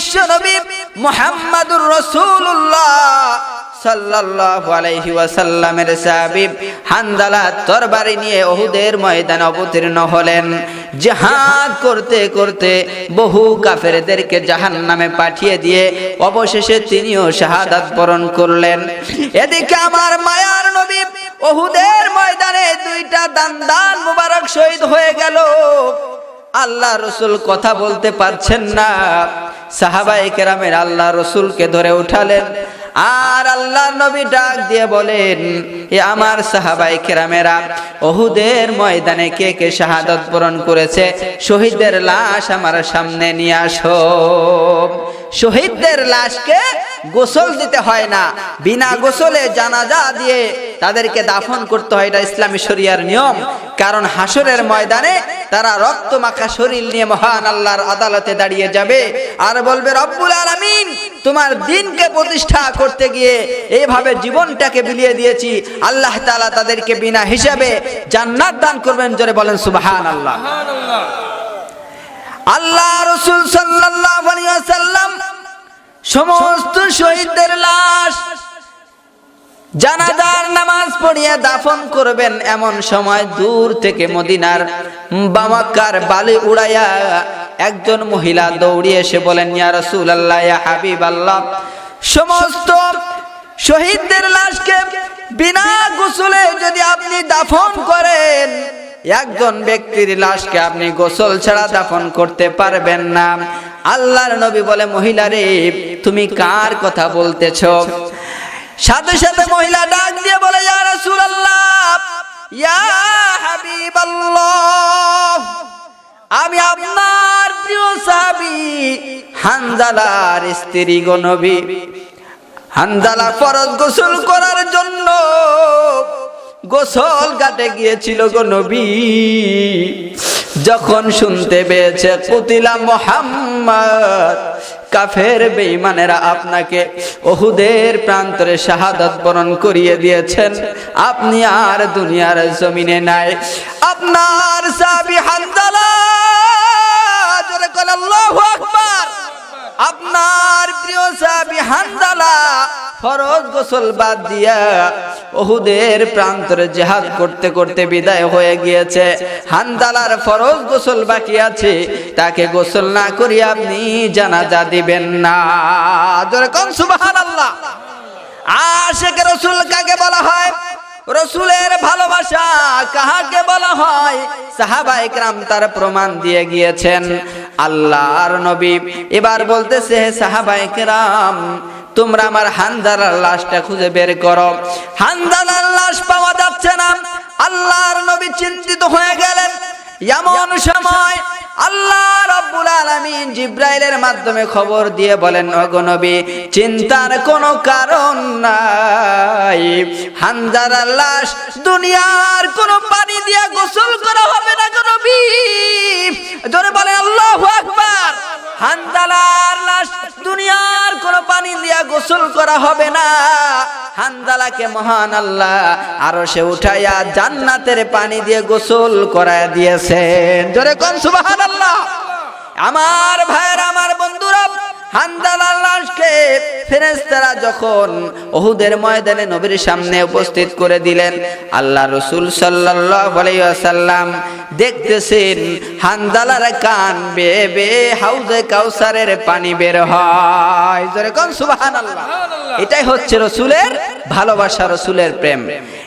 বিশ্ব নবী মোহাম্মদুর রসুল্লাহ অবতীর্ণ হলেন। করতে করতে বহু জাহান্নামে পাঠিয়ে দিয়ে অবশেষে তিনিও শাহাদাত বরণ করলেন। এদিকে আমার মায়ার নবী ওহুদের ময়দানে দুইটা দান দান মুবারক শহীদ হয়ে গেল। আল্লাহ রসুল কথা বলতে পারছেন না। সাহাবাই কেরামের আল্লাহ রসুলকে ধরে উঠালেন। আর আল্লাহ নবী ডাক দিয়ে বলেন, এ আমার সাহাবাই কেরামেরা অহুদের ময়দানে কে কে শাহাদত বরণ করেছে? শহীদদের লাশ আমার সামনে নিয়ে আসো। শহীদদের লাশকে গোসল দিতে হয় না। বিনা গোসলে জানাজা দিয়ে তাদেরকে দাফন করতে হয়। এটা ইসলামী শরিয়ার নিয়ম। কারণ হাসরের ময়দানে তারা রক্ত মাখা শরীর নিয়ে মহান আল্লাহর আদালতে দাঁড়িয়ে যাবে আর বলবে রব্বুল আলামিন তোমার দিনকে প্রতিষ্ঠা করতে গিয়ে এইভাবে জীবনটাকে বিলিয়ে দিয়েছি। আল্লাহ তাআলা তাদেরকে বিনা হিসাবে জান্নাত দান করবেন। জোরে বলেন সুবহান আল্লাহ আল্লাহ রসুল সাল্লাল্লাহু আলাইহি ওয়াসাল্লাম সমস্ত শহীদদের লাশ জানাজার নামাজ পড়িয়ে দাফন করবেন এমন সময় দূর থেকে মদিনার বামাক্কার বালি উড়াইয়া একজন মহিলা দৌড়িয়ে এসে বলেন, ইয়া রাসূলুল্লাহ, ইয়া হাবিবাল্লাহ। সমস্ত শহীদদের লাশকে বিনা গোসলে যদি আপনি দাফন করেন, একজন ব্যক্তির লাশকে আপনি গোসল ছাড়া দাফন করতে পারবেন না। আল্লাহর নবী বলে মহিলা রে তুমি কার কথা বলতেছ? সাথে সাথে মহিলা ডাক দিয়ে বলে, ইয়া রাসূলুল্লাহ, ইয়া আমি আপনার প্রিয় সাহাবী হানজালার স্ত্রী গো নবী। হানজালা ফরজ গোসল করার জন্য গোসল ঘাটে গিয়েছিল গো যখন শুনতে পেয়েছে কুতিলা মোহাম্মদ, কাফের বেইমানেরা আপনাকে ওহুদের প্রান্তরে শাহাদত বরণ করিয়ে দিয়েছেন। আপনি আর দুনিয়ার জমিনে নাই। আপনার সাবি হানজালা ফরজ গোসল বাদ দিয়া ওহুদের প্রান্তরে জেহাদ করতে করতে বিদায় হয়ে গিয়েছে। হানজালার ফরজ গোসল বাকি আছে। তাকে গোসল না করিয়া আপনি জানাজা দিবেন না। কোন সুবহানাল্লাহ। আশেক রসুল কাকে বলা হয়? রসুলের ভালোবাসা কাহাকে বলা হয়? সাহাবা একরাম তার প্রমাণ দিয়ে গিয়েছেন। আল্লাহর নবী এবার বলতেছে, হে সাহাবা একরাম তোমরা আমার হানজালার লাশটা খুঁজে বের করো। হানজালার লাশ পাওয়া যাচ্ছে না। আল্লাহর নবী চিন্তিত হয়ে গেলেন। এমন সময় আল্লাহ রাব্বুল আলামিন জিব্রাইলের মাধ্যমে খবর দিয়ে বলেন, ওগো নবী, চিন্তার কোনো কারণ নাই। হানজারার লাশ দুনিয়ার কোনো পানি দিয়ে গোসল করা হবে না গো নবী। জোরে বলে আল্লাহু আকবার। গোসল করা হবে না। হানজালাকে মহান আল্লাহ আরও সে উঠাইয়া জান্নাতের পানি দিয়ে গোসল করায় দিয়েছেন। জোরে কম সুবাহ আল্লাহ আমার ভাইয়ের, আমার বন্ধুরা হানজালার লাশকে ফেরেশতারা যখন ওহুদের ময়দানে নবীর সামনে উপস্থিত করে দিলেন আল্লাহ রসুল সাল্লাম দেখতেছেন হান্দালার কান বে বে হাউজে কাউসারের পানি বের হয়। জোরে কোন সুবহানাল্লাহ। এটাই হচ্ছে রসুলের ভালোবাসা রসুলের প্রেম।